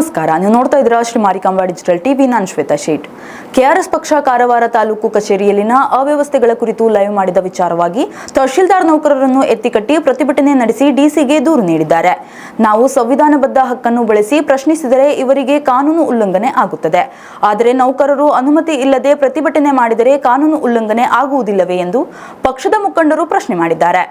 ನಮಸ್ಕಾರ. ನೀವು ನೋಡ್ತಾ ಇದ್ದೀರಾ ಶ್ರೀ ಮಾರಿಕಾಂಬಾ ಡಿಜಿಟಲ್ ಟಿವಿ. ನಾನು ಶ್ವೇತಾ ಶೇಟ್. ಕೆಆರ್ಎಸ್ ಪಕ್ಷ ಕಾರವಾರ ತಾಲೂಕು ಕಚೇರಿಯಲ್ಲಿನ ಅವ್ಯವಸ್ಥೆಗಳ ಕುರಿತು ಲೈವ್ ಮಾಡಿದ ವಿಚಾರವಾಗಿ ತಹಶೀಲ್ದಾರ್ ನೌಕರರನ್ನು ಎತ್ತಿಕಟ್ಟಿ ಪ್ರತಿಭಟನೆ ನಡೆಸಿ ಡಿಸಿಗೆ ದೂರು ನೀಡಿದ್ದಾರೆ. ನಾವು ಸಂವಿಧಾನಬದ್ಧ ಹಕ್ಕನ್ನು ಬಳಸಿ ಪ್ರಶ್ನಿಸಿದರೆ ಇವರಿಗೆ ಕಾನೂನು ಉಲ್ಲಂಘನೆ ಆಗುತ್ತದೆ. ಆದರೆ ನೌಕರರು ಅನುಮತಿ ಇಲ್ಲದೆ ಪ್ರತಿಭಟನೆ ಮಾಡಿದರೆ ಕಾನೂನು ಉಲ್ಲಂಘನೆ ಆಗುವುದಿಲ್ಲವೇ ಎಂದು ಪಕ್ಷದ ಮುಖಂಡರು ಪ್ರಶ್ನೆ ಮಾಡಿದ್ದಾರೆ.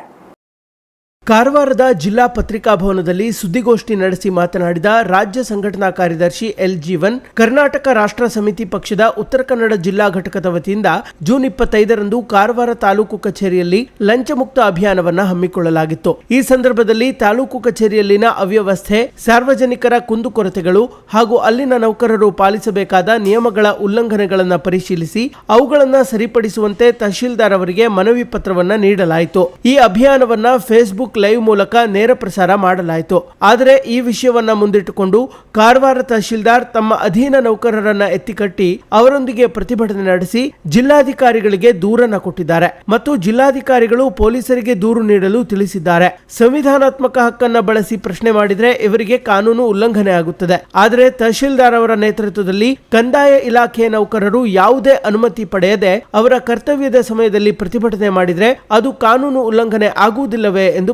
ಕಾರವಾರದ ಜಿಲ್ಲಾ ಪತ್ರಿಕಾ ಭವನದಲ್ಲಿ ಸುದ್ದಿಗೋಷ್ಠಿ ನಡೆಸಿ ಮಾತನಾಡಿದ ರಾಜ್ಯ ಸಂಘಟನಾ ಕಾರ್ಯದರ್ಶಿ ಎಲ್ ಜೀವನ್, ಕರ್ನಾಟಕ ರಾಷ್ಟ್ರ ಸಮಿತಿ ಪಕ್ಷದ ಉತ್ತರ ಕನ್ನಡ ಜಿಲ್ಲಾ ಘಟಕದ ವತಿಯಿಂದ ಜೂನ್ ಇಪ್ಪತ್ತೈದರಂದು ಕಾರವಾರ ತಾಲೂಕು ಕಚೇರಿಯಲ್ಲಿ ಲಂಚಮುಕ್ತ ಅಭಿಯಾನವನ್ನು ಅಭಿಯಾನವನ್ನ ಹಮ್ಮಿಕೊಳ್ಳಲಾಗಿತ್ತು. ಈ ಸಂದರ್ಭದಲ್ಲಿ ತಾಲೂಕು ಕಚೇರಿಯಲ್ಲಿನ ಅವ್ಯವಸ್ಥೆ, ಸಾರ್ವಜನಿಕರ ಕುಂದುಕೊರತೆಗಳು ಹಾಗೂ ಅಲ್ಲಿನ ನೌಕರರು ಪಾಲಿಸಬೇಕಾದ ನಿಯಮಗಳ ಉಲ್ಲಂಘನೆಗಳನ್ನು ಪರಿಶೀಲಿಸಿ ಅವುಗಳನ್ನು ಸರಿಪಡಿಸುವಂತೆ ತಹಶೀಲ್ದಾರ್ ಅವರಿಗೆ ಮನವಿ ಪತ್ರವನ್ನ ನೀಡಲಾಯಿತು. ಈ ಅಭಿಯಾನವನ್ನ ಫೇಸ್ಬುಕ್ ಲೈವ್ ಮೂಲಕ ನೇರ ಪ್ರಸಾರ ಮಾಡಲಾಯಿತು. ಆದರೆ ಈ ವಿಷಯವನ್ನ ಮುಂದಿಟ್ಟುಕೊಂಡು ಕಾರವಾರ ತಹಶೀಲ್ದಾರ್ ತಮ್ಮ ಅಧೀನ ನೌಕರರನ್ನ ಎತ್ತಿಕಟ್ಟಿ ಅವರೊಂದಿಗೆ ಪ್ರತಿಭಟನೆ ನಡೆಸಿ ಜಿಲ್ಲಾಧಿಕಾರಿಗಳಿಗೆ ದೂರನ್ನ ಕೊಟ್ಟಿದ್ದಾರೆ ಮತ್ತು ಜಿಲ್ಲಾಧಿಕಾರಿಗಳು ಪೊಲೀಸರಿಗೆ ದೂರು ನೀಡಲು ತಿಳಿಸಿದ್ದಾರೆ. ಸಂವಿಧಾನಾತ್ಮಕ ಹಕ್ಕನ್ನ ಬಳಸಿ ಪ್ರಶ್ನೆ ಮಾಡಿದ್ರೆ ಇವರಿಗೆ ಕಾನೂನು ಉಲ್ಲಂಘನೆ ಆಗುತ್ತದೆ. ಆದರೆ ತಹಶೀಲ್ದಾರ್ ಅವರ ನೇತೃತ್ವದಲ್ಲಿ ಕಂದಾಯ ಇಲಾಖೆ ನೌಕರರು ಯಾವುದೇ ಅನುಮತಿ ಪಡೆಯದೆ ಅವರ ಕರ್ತವ್ಯದ ಸಮಯದಲ್ಲಿ ಪ್ರತಿಭಟನೆ ಮಾಡಿದ್ರೆ ಅದು ಕಾನೂನು ಉಲ್ಲಂಘನೆ ಆಗುವುದಿಲ್ಲವೇ ಎಂದು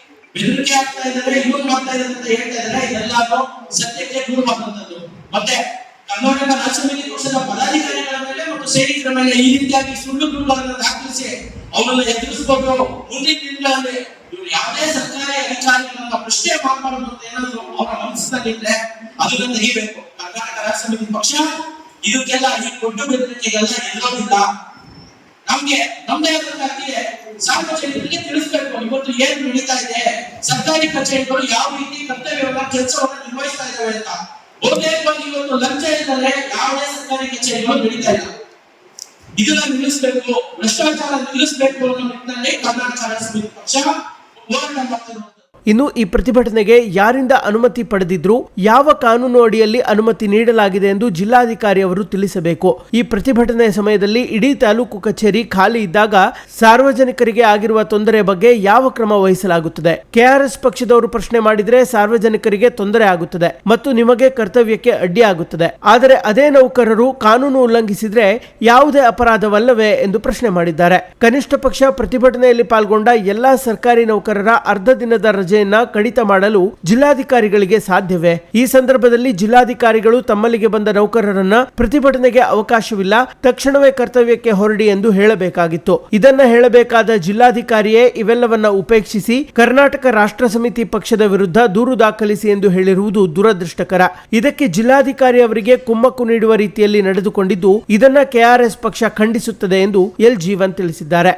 ಬೆದರಿಕೆ ಆಗ್ತಾ ಇದ್ದಾರೆ ಇವ್ರು ಮಾಡ್ತಾ ಇದ್ದಾರೆ ಅಂತ ಹೇಳ್ತಾ ಇದ್ದಾರೆ. ಇದೆಲ್ಲಾನು ಸತ್ಯಕ್ಕೆ ದೂರವಾಗುವಂತದ್ದು ಮತ್ತೆ ಕರ್ನಾಟಕ ರಾಜ್ಯ ಸಮಿತಿ ಪಕ್ಷದ ಪದಾಧಿಕಾರಿಗಳ ಮೇಲೆ ಮತ್ತು ಸೈನಿಕರ ಮೇಲೆ ಈ ರೀತಿಯಾಗಿ ಸುಳ್ಳು ದೂರುಗಳನ್ನು ದಾಖಲಿಸಿ ಅವರನ್ನು ಎದುರಿಸಿಕೊಂಡು ಮುಂದಿನ ದಿನಗಳಲ್ಲಿ ಇವರು ಯಾವುದೇ ಸರ್ಕಾರಿ ಅಧಿಕಾರಿಗಳನ್ನ ಪ್ರಶ್ನೆ ಮಾಡಬಾರದು ಅಂತ ಏನಾದ್ರು ಅವರ ಮನಸ್ಸಿನಲ್ಲಿದ್ರೆ ಅದನ್ನ ತೆಗಿಬೇಕು ಕರ್ನಾಟಕ ರಾಜ್ಯ ಸಮಿತಿ ಪಕ್ಷ ಇದಕ್ಕೆಲ್ಲ ಈ ದೊಡ್ಡ ಬೆದರಿಕೆಗೆಲ್ಲ ಎದುರೋದಿಲ್ಲ. ನಮ್ಗೆ, ನಮ್ದೇ ಆದ ಸಾರ್ವಜನಿಕರಿಗೆ ತಿಳಿಸ್ಬೇಕು. ಏನ್ ನಡೀತಾ ಇದೆ. ಸರ್ಕಾರಿ ಕಚೇರಿಗಳು ಯಾವ ರೀತಿ ಕರ್ತವ್ಯವನ್ನ, ಕೆಲಸವನ್ನ ನಿರ್ವಹಿಸ್ತಾ ಇದಾವೆ ಅಂತ. ಬಹುತೇಕವಾಗಿ ಇವತ್ತು ಲಂಚ ಇಲ್ಲದೆ ಯಾವುದೇ ಸರ್ಕಾರಿ ಕಚೇರಿಗಳು ನಡೀತಾ ಇಲ್ಲ. ಇದನ್ನ ನಿಲ್ಲಿಸಬೇಕು, ಭ್ರಷ್ಟಾಚಾರ ನಿಲ್ಲಿಸಬೇಕು ಅನ್ನೋ ನಿಟ್ಟಿನಲ್ಲಿ ಕರ್ನಾಟಕ ಪಕ್ಷ ಹೋರಾಟ ಇನ್ನು ಈ ಪ್ರತಿಭಟನೆಗೆ ಯಾರಿಂದ ಅನುಮತಿ ಪಡೆದಿದ್ರು ಯಾವ ಕಾನೂನು ಅಡಿಯಲ್ಲಿ ಅನುಮತಿ ನೀಡಲಾಗಿದೆ ಎಂದು ಜಿಲ್ಲಾಧಿಕಾರಿ ಅವರು ತಿಳಿಸಬೇಕು. ಈ ಪ್ರತಿಭಟನೆ ಸಮಯದಲ್ಲಿ ಇಡೀ ತಾಲೂಕು ಕಚೇರಿ ಖಾಲಿ ಇದ್ದಾಗ ಸಾರ್ವಜನಿಕರಿಗೆ ಆಗಿರುವ ತೊಂದರೆ ಬಗ್ಗೆ ಯಾವ ಕ್ರಮ ವಹಿಸಲಾಗುತ್ತದೆ? ಕೆಆರ್ಎಸ್ ಪಕ್ಷದವರು ಪ್ರಶ್ನೆ ಮಾಡಿದ್ರೆ ಸಾರ್ವಜನಿಕರಿಗೆ ತೊಂದರೆ ಆಗುತ್ತದೆ ಮತ್ತು ನಿಮಗೆ ಕರ್ತವ್ಯಕ್ಕೆ ಅಡ್ಡಿ ಆಗುತ್ತದೆ. ಆದರೆ ಅದೇ ನೌಕರರು ಕಾನೂನು ಉಲ್ಲಂಘಿಸಿದ್ರೆ ಯಾವುದೇ ಅಪರಾಧವಲ್ಲವೇ ಎಂದು ಪ್ರಶ್ನೆ ಮಾಡಿದ್ದಾರೆ. ಕನಿಷ್ಠ ಪಕ್ಷ ಪ್ರತಿಭಟನೆಯಲ್ಲಿ ಪಾಲ್ಗೊಂಡ ಎಲ್ಲಾ ಸರ್ಕಾರಿ ನೌಕರರ ಅರ್ಧ ದಿನದ ರಜೆಯನ್ನ ಕಡಿತ ಮಾಡಲು ಜಿಲ್ಲಾಧಿಕಾರಿಗಳಿಗೆ ಸಾಧ್ಯವೇ? ಈ ಸಂದರ್ಭದಲ್ಲಿ ಜಿಲ್ಲಾಧಿಕಾರಿಗಳು ತಮ್ಮಲ್ಲಿಗೆ ಬಂದ ನೌಕರರನ್ನ ಪ್ರತಿಭಟನೆಗೆ ಅವಕಾಶವಿಲ್ಲ, ತಕ್ಷಣವೇ ಕರ್ತವ್ಯಕ್ಕೆ ಹೊರಡಿ ಎಂದು ಹೇಳಬೇಕಾಗಿತ್ತು. ಇದನ್ನ ಹೇಳಬೇಕಾದ ಜಿಲ್ಲಾಧಿಕಾರಿಯೇ ಇವೆಲ್ಲವನ್ನ ಉಪೇಕ್ಷಿಸಿ, ಕರ್ನಾಟಕ ರಾಷ್ಟ್ರ ಸಮಿತಿ ಪಕ್ಷದ ವಿರುದ್ಧ ದೂರು ದಾಖಲಿಸಿ ಎಂದು ಹೇಳಿರುವುದು ದುರದೃಷ್ಟಕರ. ಇದಕ್ಕೆ ಜಿಲ್ಲಾಧಿಕಾರಿ ಅವರಿಗೆ ಕುಮ್ಮಕ್ಕು ನೀಡುವ ರೀತಿಯಲ್ಲಿ ನಡೆದುಕೊಂಡಿದ್ದು, ಇದನ್ನ ಕೆಆರ್ಎಸ್ ಪಕ್ಷ ಖಂಡಿಸುತ್ತದೆ ಎಂದು ಎಲ್ ಜೀವನ್ ತಿಳಿಸಿದ್ದಾರೆ.